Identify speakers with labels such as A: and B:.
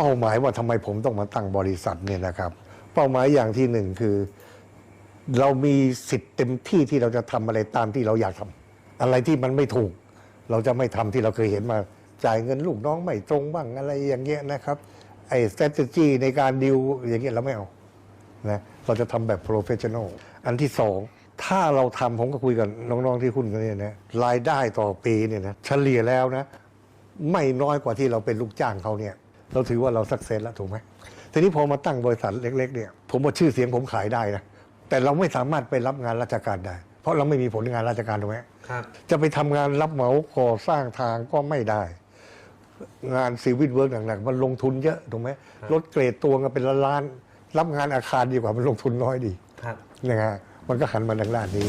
A: เป้าหมายว่าทำไมผมต้องมาตั้งบริษัทเนี่ยนะครับ เป้าหมายอย่างที่หนึ่งคือ เรามีสิทธิ์เต็มที่ที่เราจะทำอะไรตามที่เราอยากทำอะไรที่มันไม่ถูก เราจะไม่ทำที่เราเคยเห็นมาจ่ายเงินลูกน้องไม่ตรงบ้างอะไรอย่างเงี้ยนะครับไอ้ strategy ในการดิวอย่างเงี้ยเราไม่เอานะเราจะทำแบบ professional อันที่สองถ้าเราทำผมก็คุยกับน้องๆที่หุ้นกันเนี่ยนะรายได้ต่อปีเนี่ยนะเฉลี่ยแล้วนะ ไม่น้อยกว่าที่เราเป็นลูกจ้างเขาเนี่ย เราถือว่าเราสักเซนแล้วถูกไหมทีนี้พอมาตั้งบริษัทเล็ก ๆ เนี่ย ผมว่าชื่อเสียงผมขายได้นะแต่เราไม่สามารถไปรับงานราชการได้ เพราะเราไม่มีผลงานราชการถูกไหม
B: ครับ
A: จะไปทำงานรับเหมาก่อสร้างทางก็ไม่ได้ งานซีวิ l เวิร์กหนักๆมันลงทุนเยอะถูกไหมรถเกรดตัวกันเป็นล้านๆรับงานอาคารดีกว่ามันลงทุนน้อยดี
B: ครับ
A: นะฮะมันก็หันมาทางด้านนี้